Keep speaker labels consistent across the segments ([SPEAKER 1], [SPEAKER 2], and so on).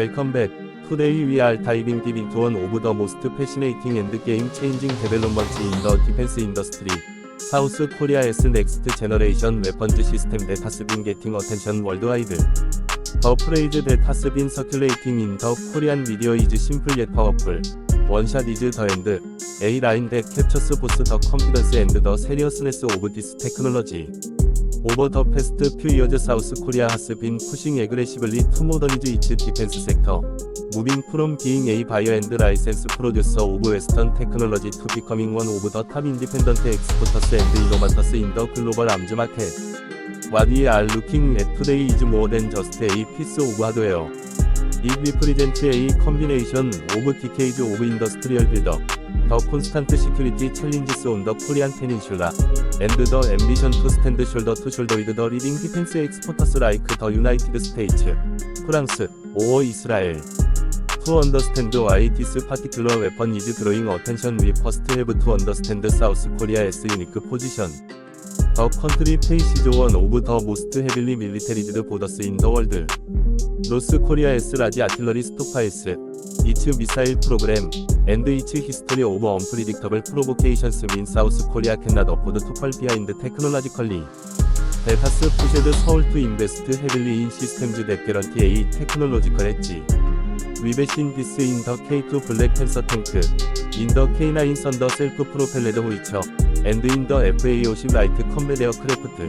[SPEAKER 1] Welcome back. Today we are diving deep into one of the most fascinating and game-changing developments in the defense industry. South Korea's next generation weapons system that has been getting attention worldwide. The phrase that has been circulating in the Korean media is simple yet powerful. One shot is the end. A line that captures both the confidence and the seriousness of this technology. 오버 더 패스트 퓨 이어즈 사우스 코리아 하스 빈 푸싱 에그레시블리 투 모더니즈 이츠 디펜스 섹터 무빙 프롬 비잉 에이 바이어 앤드 라이센스 프로듀서 오브 웨스턴 테크놀로지 투 비커밍 원 오브 더 탑 인디펜던트 엑스포터스 앤드 이노마터스 인더 글로벌 암즈 마켓 What we are looking at today is more than just a piece of hardware. 빅위 프리젠트 A 컴비네이션 오브 디케이드 오브 인더스트리얼 빌더 더 콘스탄트 시큐리티 챌린지스 온더 코리안 페닌슐라 앤드 더 앰비션 투 스탠드 숄더 투 숄더 위드 더 리딩 디펜스 엑스포터스 라이크 더 유나이티드 스테이츠 프랑스 오어 이스라엘 To understand why this particular weapon is drawing attention we first have to understand South Korea's unique position. 더 컨트리 페이시즈 원 오브 더 모스트 헤빌리 밀리테리즈드 보더스 인더 월드 노스 코리아에스 라지 아틸러리 스토파에스 이츠 미사일 프로그램 앤드 이츠 히스토리 오브 언프리딕터블 프로보케이션스 민 사우스 코리아 캔나더 포드 토펄 비하인드 테크놀라지컬리 벨파스 푸쉐드 서울 투 인베스트 헤빌리 인 시스템즈 데페런티 에이 테크놀로지컬 엣지 위베신 디스 인더케이투 블랙 펜서 탱크 인더 케이나인 썬더 셀프 프로펠레드 호이처 and in the FAOC right conveyor craft.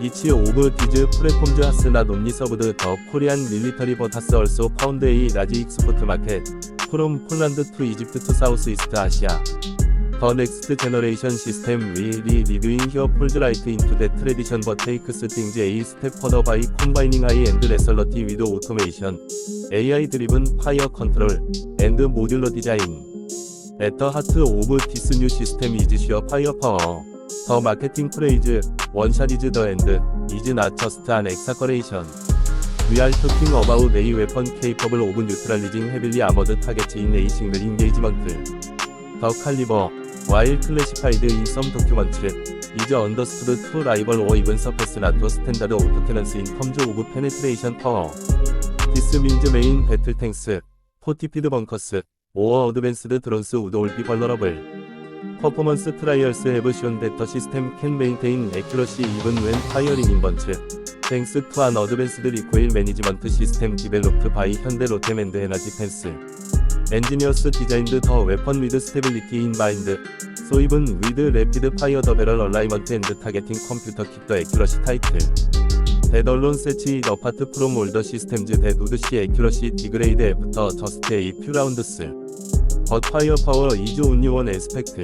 [SPEAKER 1] Each of these platforms has not only served the Korean military but has also found a large export market from Poland to Egypt to Southeast Asia. The next generation system will be reviewing your fold right into the tradition but takes things a step further by combining AI and rationality with automation, AI driven fire control, and modular design. At the heart of this new system is your firepower. The marketing phrase, one shot is the end, is not just an exaggeration. We are talking about a weapon capable of neutralizing heavily armored targets in a single engagement. The caliber, while classified in some documents, is understood to rival or even surpass NATO standard of deterrence in terms of penetration power. This means main battle tanks, fortified bunkers, 오어 어드밴스드 드론스 우드 올피 벌러러블 퍼포먼스 트라이얼스 해브 쇼온 베터 시스템 캔 메인테인 에큐러시 이븐 웬 파이어링 인번츠 땡스 투안 어드밴스드 리코일 매니지먼트 시스템 디벨롭트 바이 현대 로템앤드 에너지 펜스 엔지니어스 디자인드 더 웨펀 위드 스테빌리티 인 마인드 소입은 위드 래피드 파이어 더 배럴 얼라이먼트 앤드 타겟팅 컴퓨터 킵더 에큐러시 타이틀 데덜론세 치이 파트 프롬 올더 시스템즈 데 노드시 에큐러시 디그레이드 애프터 저스트 이 퓨라운드스 버 파이어 파워 이즈 온리원 에스펙트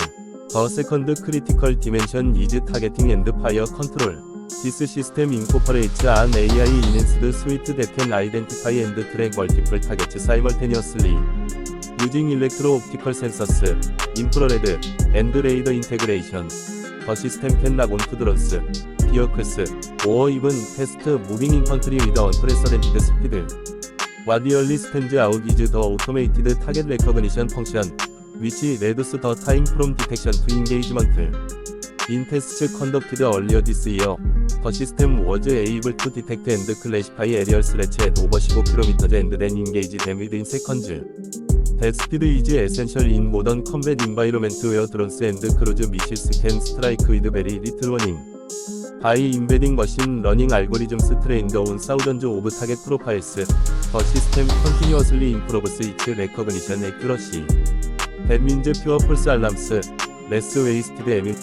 [SPEAKER 1] 더 세컨드 크리티컬 디멘션 이즈 타겟팅 앤드 파이어 컨트롤 디스 시스템 인코퍼레이츠 안 AI 인핸스드 스위트 데텐 아이덴티파이 앤드 트랙 멀티플 타겟츠 사이멀테니어슬리 유징 일렉트로 옵티컬 센서스 인프라레드 앤드 레이더 인테그레이션 더 시스템 캔락 온투드런스 스어크스 오어 입은 테스트 무빙 인펀트리 위더 프레서렌티드 스피드 와디얼리 스탠즈 아웃 이즈 더 오토메이티드 타겟 레커그니션 펑션 위치 레드스 더 타임 프롬 디텍션 투 인게이지먼트 인테스트 컨덕티드 얼리어 디스 이어 더 시스템 워즈 에이블 투 디텍트 앤드 클래시파이 에리얼 스레치 앳 오버 15km 앤드 댄 인게이지 댐 위드 인 세컨즈 데스피드 이즈 에센셜 인 모던 컴뱃 인바이로멘트 웨어 드론스 앤드 크루즈 미시스 캔 스트라이크 위드 베리 리틀 워닝 by embedding machine learning algorithms trained on thousands of target profiles, the system continuously improves its recognition accuracy. That means fewer false alarms, less wasted energy.